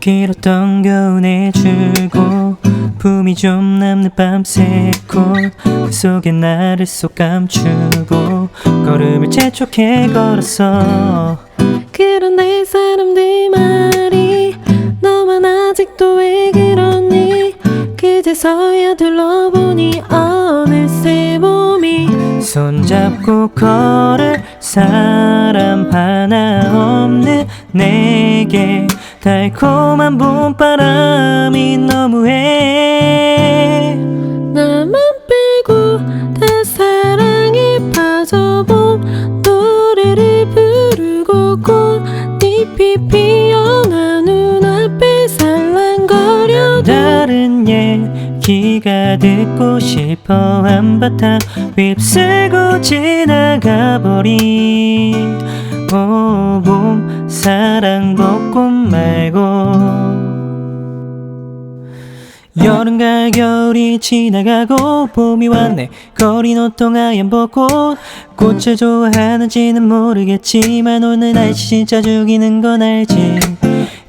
길었던 겨울의 줄고 품이 좀 남는 밤새꽃 그 속에 나를 쏙 감추고 걸음을 재촉해 걸었어. 그런데 사람들 말이 너만 아직도 왜 그러니? 그제서야 둘러보니 어느새 봄이 손잡고 걸을 사람 하나 없는 내게 달콤한 봄바람이 너무해. 나만 빼고 다 사랑에 빠져 봄 노래를 부르고 꽃잎이 피어나 눈앞에 살랑거려도 다른 얘기가 듣고 싶어 한바탕 휩쓸고 지나가 버린 오봄 사랑 벚꽃 말고 여름과 겨울이 지나가고 봄이 왔네. 거린 온통 하얀 벚꽃 꽃을 좋아하는지는 모르겠지만 오늘 날씨 진짜 죽이는 건 알지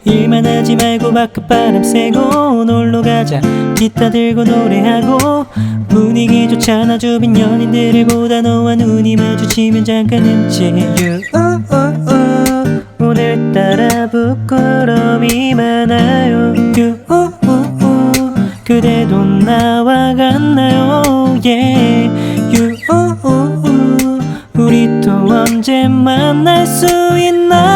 일만 하지 말고 바깥 바람 쐬고 놀러 가자 기타 들고 노래하고 분위기조차 나 주변 연인들을 보다 너와 눈이 마주치면 잠깐 You oh, oh, oh. 오늘따라 부끄러움이 많아요 oh, oh. 그대도 나와 같나요 Yeah oh. 우리 또 언제 만날 수 있나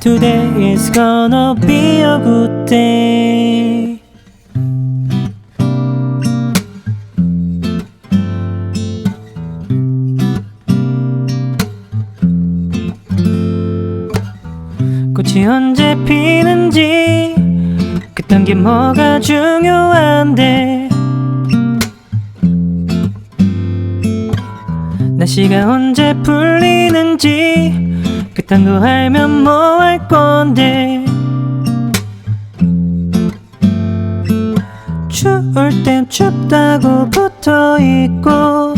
Today is gonna be a good day. 꽃이 언제 피는지 그딴 게 뭐가 중요한데? 날씨가 언제 풀리는지 그딴 거 알면 뭐 할 건데? 추울 땐 춥다고 붙어 있고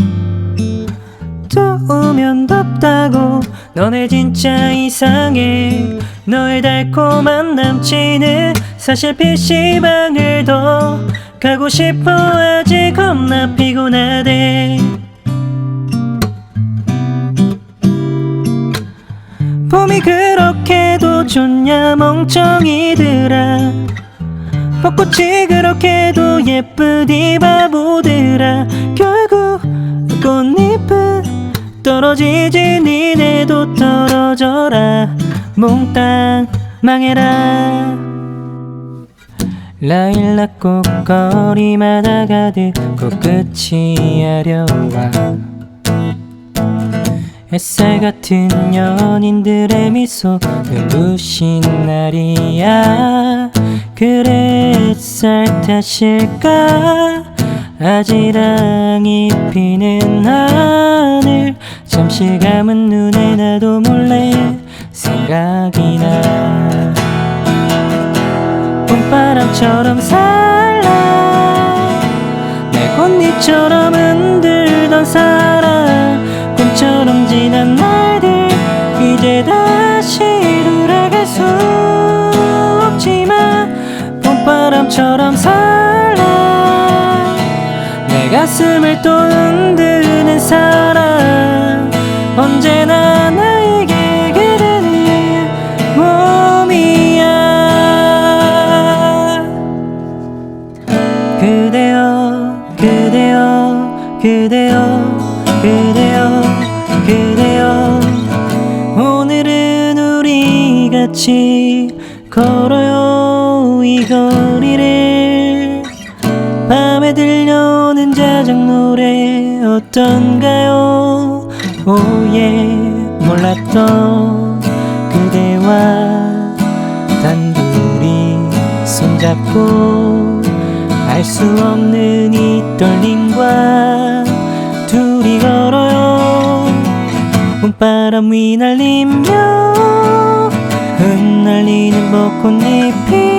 더우면 덥다고 너네 진짜 이상해. 너의 달콤한 남친은 사실 PC방을 더 가고 싶어. 아직 겁나 피곤하대 봄이 그렇게도 좋냐 멍청이들아. 벚꽃이 그렇게도 예쁘디 바보들아. 결국 꽃잎은 떨어지지 니네도 떨어져라. 몽땅 망해라. 라일락 꽃거리마다 가득 꽃끝이 아려와 햇살 같은 연인들의 미소 눈부신 날이야. 그래 햇살 탓일까? 아지랑이 피는 하늘. 잠시 감은 눈에 나도 몰래 생각이 나. 봄바람처럼 살라 내 꽃잎처럼 흔들던 사 처럼 살라 내 가슴을 또 흔드는 사랑 언제나 나에게 그대는 봄이야. 그대여 그대여 그대여 그대여 그대여. 오늘은 우리 같이 걸어요 이 거리를 밤에 들려오는 자작 노래 어떤가요? 오예 몰랐던 그대와 단둘이 손잡고 알 수 없는 이 떨림과 둘이 걸어요. 봄바람 휘날리며 흩날리는 벚꽃잎이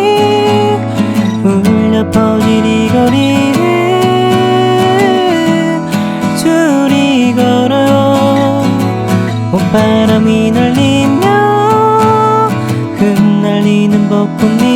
피